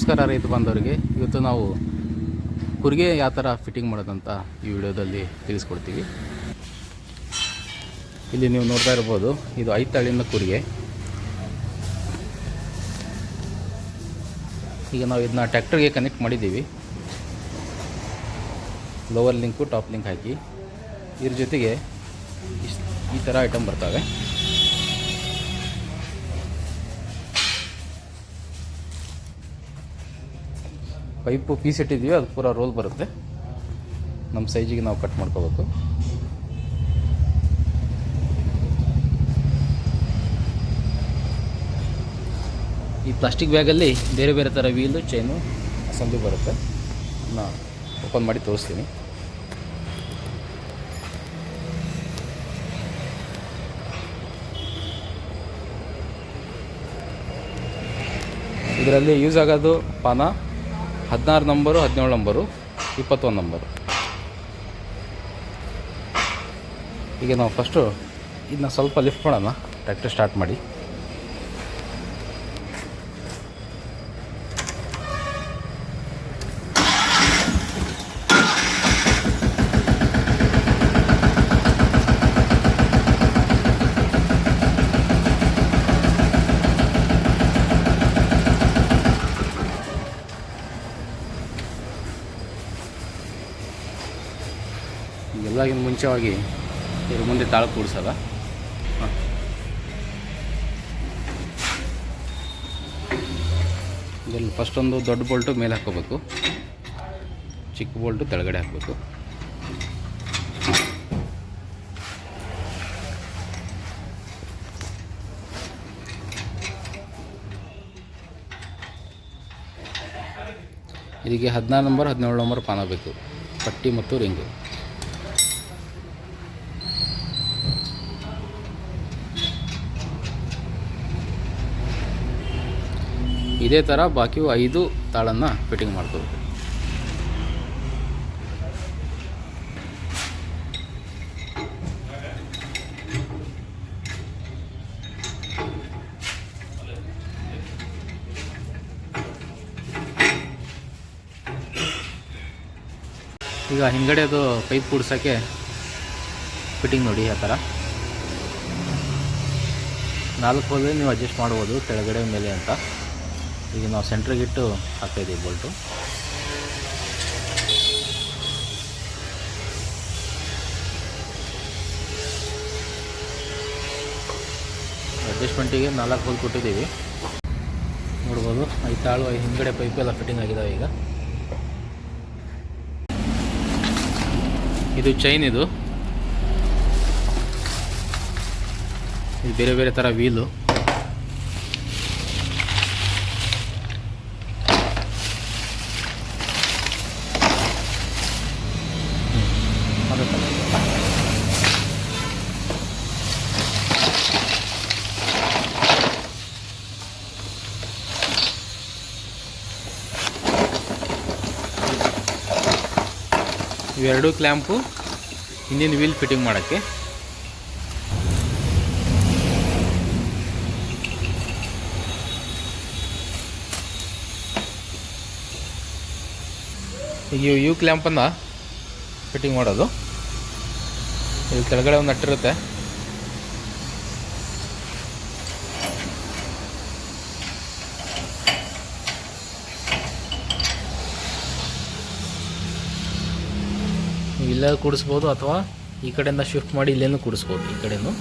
ನಮಸ್ಕಾರ ರೈತ ಬಾಂಧವರಿಗೆ. ಇವತ್ತು ನಾವು ಕುರಿಗೆ ಯಾವ ಥರ ಫಿಟ್ಟಿಂಗ್ ಮಾಡೋದಂತ ಈ ವಿಡಿಯೋದಲ್ಲಿ ತಿಳಿಸ್ಕೊಡ್ತೀವಿ. ಇಲ್ಲಿ ನೀವು ನೋಡ್ತಾ ಇರ್ಬೋದು, ಇದು ಐದು ತಳಿನ ಕುರಿಗೆ. ಈಗ ನಾವು ಇದನ್ನ ಟ್ರ್ಯಾಕ್ಟರ್ಗೆ ಕನೆಕ್ಟ್ ಮಾಡಿದ್ದೀವಿ. ಲೋವರ್ ಲಿಂಕು ಟಾಪ್ ಲಿಂಕ್ ಹಾಕಿ. ಇದ್ರ ಜೊತೆಗೆ ಈ ಥರ ಐಟಮ್ ಬರ್ತವೆ. ಪೈಪು ಪೀಸ್ ಇಟ್ಟಿದ್ದೀವಿ, ಅದು ಪೂರ ರೋಲ್ ಬರುತ್ತೆ. ನಮ್ಮ ಸೈಜಿಗೆ ನಾವು ಕಟ್ ಮಾಡ್ಕೋಬೇಕು. ಈ ಪ್ಲಾಸ್ಟಿಕ್ ಬ್ಯಾಗಲ್ಲಿ ಬೇರೆ ಬೇರೆ ಥರ ವೀಲು ಚೈನು ಅಸೆಂಬ್ಲಿ ಬರುತ್ತೆ. ನಾ ಓಪನ್ ಮಾಡಿ ತೋರಿಸ್ತೀನಿ. ಇದರಲ್ಲಿ ಯೂಸ್ ಆಗೋದು ಪಾನ. ಹದಿನಾರು ನಂಬರು, ಹದಿನೇಳು ನಂಬರು, ಇಪ್ಪತ್ತೊಂದು ನಂಬರು. ಈಗ ನಾವು ಫಸ್ಟು ಇದನ್ನ ಸ್ವಲ್ಪ ಲಿಫ್ಟ್ ಮಾಡೋಣ. ಟ್ರ್ಯಾಕ್ಟರ್ ಸ್ಟಾರ್ಟ್ ಮಾಡಿ. ಎಲ್ಲಕ್ಕಿಂತ ಮುಂಚೆವಾಗಿ ಇದ್ರ ಮುಂದೆ ತಾಳು ಕೂಡಿಸಲ್ಲ ಇದರಲ್ಲಿ ಫಸ್ಟ್ ಒಂದು ದೊಡ್ಡ ಬೋಲ್ಟು ಮೇಲೆ ಹಾಕೋಬೇಕು ಚಿಕ್ಕ ಬೋಲ್ಟು ತೆಳಗಡೆ ಹಾಕಬೇಕು. ಇದಕ್ಕೆ ಹದಿನಾರು ನಂಬರ್ ಹದಿನೇಳು ನಂಬರ್ ಪಾನ ಬೇಕು ಪಟ್ಟಿ ಮತ್ತು ರಿಂಗು. ಇದೇ ಥರ ಬಾಕಿಯು ಐದು ತಾಳನ್ನು ಫಿಟ್ಟಿಂಗ್ ಮಾಡ್ಕೋಬೇಕು ಈಗ ಹಿಂಗಡೆ ಅದು ಪೈಪ್ ಕೂಡ್ಸೋಕ್ಕೆ ಫಿಟ್ಟಿಂಗ್ ನೋಡಿ ಆ ಥರ. ನಾಲ್ಕು ಹೋದರೆ ನೀವು ಅಡ್ಜಸ್ಟ್ ಮಾಡ್ಬೋದು, ಕೆಳಗಡೆ, ಮೇಲೆ ಅಂತ. ಈಗ ನಾವು ಸೆಂಟ್ರಿಗೆ ಇಟ್ಟು ಹಾಕ್ತಾಯಿದ್ದೀವಿ ಬೋಲ್ಟು ಅಡ್ಜಸ್ಟ್ಮೆಂಟಿಗೆ ನಾಲ್ಕು ಹೋಲ್ ಕೊಟ್ಟಿದ್ದೀವಿ. ನೋಡ್ಬೋದು, ಈ ತಾಳು ಪೈಪ್ ಎಲ್ಲ ಫಿಟ್ಟಿಂಗ್ ಆಗಿದೆ ಈಗ. ಇದು ಚೈನ್ ಇದು. ಇದು ಬೇರೆ ಬೇರೆ ಥರ ವೀಲು ಅದೇ ಥರ. ಇವೆರಡು ಕ್ಲ್ಯಾಂಪು ಹಿಂದಿನ ವೀಲ್ ಫಿಟ್ಟಿಂಗ್ ಮಾಡೋಕ್ಕೆ. ಈಗ ಇವು ಯು ಕ್ಲ್ಯಾಂಪನ್ನು ಫಿಟ್ಟಿಂಗ್ ಮಾಡೋದು. ಇಲ್ಲಿ ಕೆಳಗಡೆ ಒಂದು ನಟ್ಟಿರುತ್ತೆ. ಇಲ್ಲೇ ಕೂಡಿಸ್ಬೋದು ಅಥವಾ ಈ ಕಡೆಯಿಂದ ಶಿಫ್ಟ್ ಮಾಡಿ ಇಲ್ಲೇನು ಕೂಡಿಸ್ಬೋದು ಈ ಕಡೆನೂ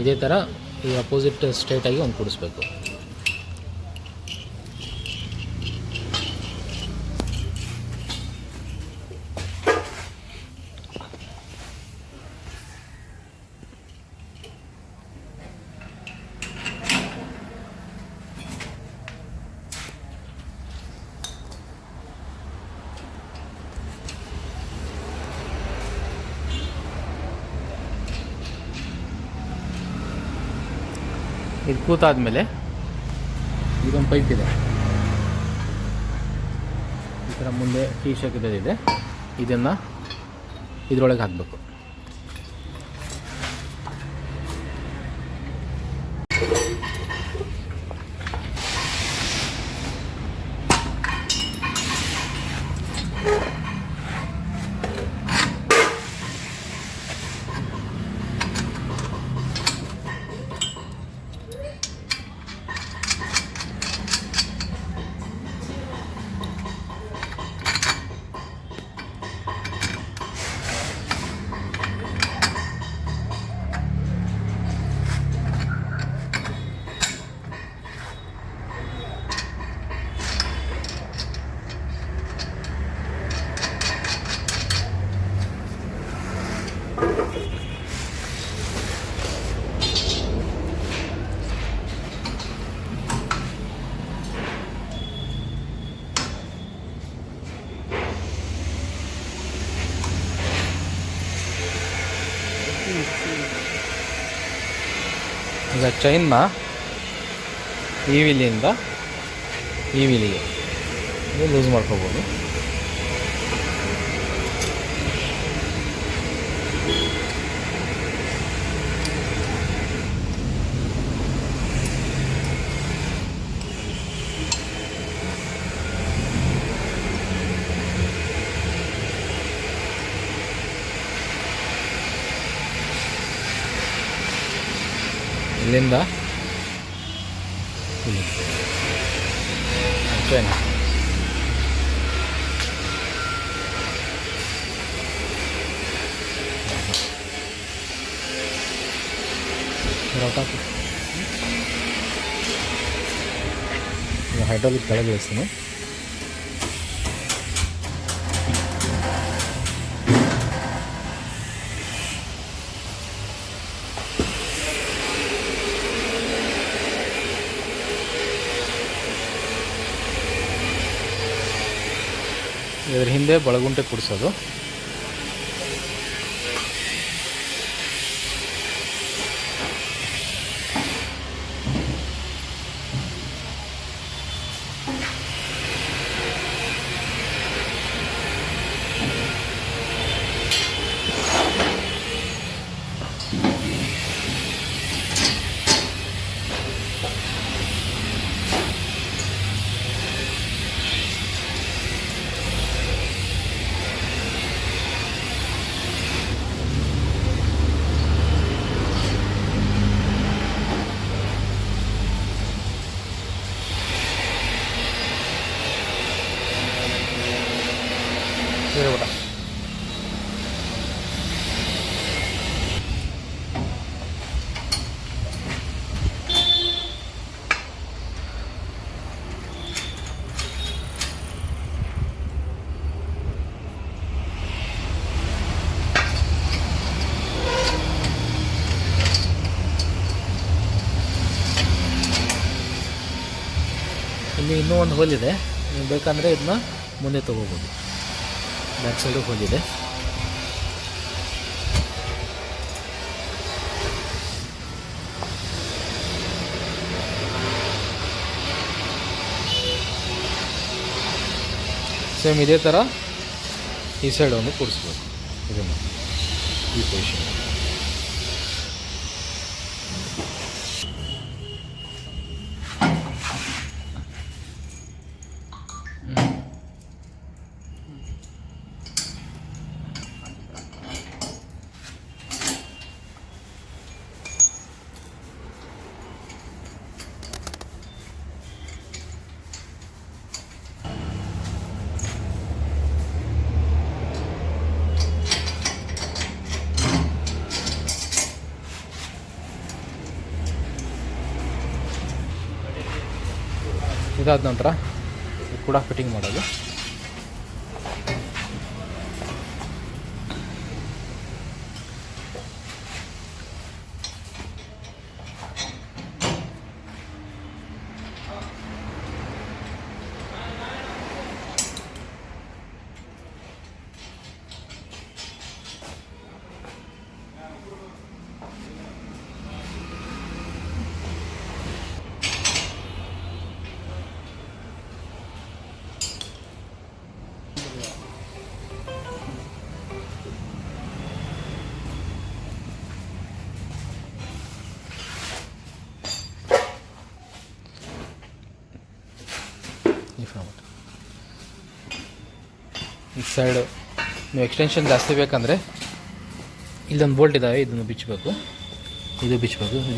ಇದೇ ಥರ ಈ ಅಪೋಸಿಟ್ ಸ್ಟ್ರೇಟಾಗಿ ಒಂದು ಕೂಡಿಸ್ಬೇಕು. ಇದು ಕೂತಾದ್ಮೇಲೆ ಇದೊಂದು ಪೈಪ್ ಇದೆ. ಈ ಥರ ಮುಂದೆ ಟೀ ಶರ್ಟ್ ಇದೆ. ಇದನ್ನು ಇದರೊಳಗೆ ಹಾಕಬೇಕು. ಈಗ ಚೈನ್ನ ಈ ವಿಲಿಯಿಂದ ಈ ವಿಲಿಗೆ ಲೂಸ್ ಮಾಡ್ಕೋಬೋದು. ಇಲ್ಲಿಂದ ಇಲ್ಲಿ ಚೈನ್ ಹೈಡ್ರಾಲಿಕ್ ಕೆಳಗೆ ಇದ್ರ ಹಿಂದೆ ಬಳಗುಂಟೆ ಕುಡಿಸೋದು ಒಂದು ಹೋಲ್ ಇದೆ ನೀವು ಬೇಕಂದರೆ ಇದನ್ನ ಮುಂದೆ ತೊಗೋಬೋದು. Back side ಹೋಲಿದೆ. ಸೇಮ್ ಇದೇ ಥರ ಈ ಸೈಡ್ ಒಂದು ಕೂಡಿಸ್ಬೇಕು ಇದನ್ನು ಈ ಪೊಸಿಷನ್ ಇದಾದ ನಂತರ ಕೂಡ ಫಿಟ್ಟಿಂಗ್ ಮಾಡೋದು. ಸೈಡು. ನೀವು ಎಕ್ಸ್ಟೆನ್ಷನ್ ಜಾಸ್ತಿ ಬೇಕಂದರೆ ಇಲ್ಲೊಂದು ಬೋಲ್ಟ್ ಇದ್ದಾವೆ ಇದನ್ನು ಬಿಚ್ಚಬೇಕು. ಇದು ಬಿಚ್ಚಬೇಕು ಇದು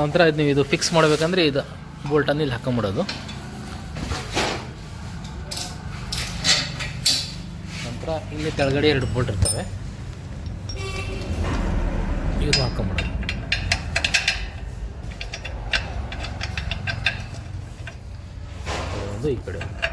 ನಂತರ ಇದು ಇದು ಫಿಕ್ಸ್ ಮಾಡ್ಬೇಕಂದ್ರೆ ಇದು ಬೋಲ್ಟನ್ನು ಇಲ್ಲಿ ಹಾಕೊಂಬಿಡೋದು ನಂತರ ಇಲ್ಲಿ ಕೆಳಗಡೆ ಎರಡು ಬೋಲ್ಟ್ ಇರ್ತವೆ ಇದು ಹಾಕೊಂಬಿಡೋದು ಒಂದು ಈ ಕಡೆ ಒಂದು.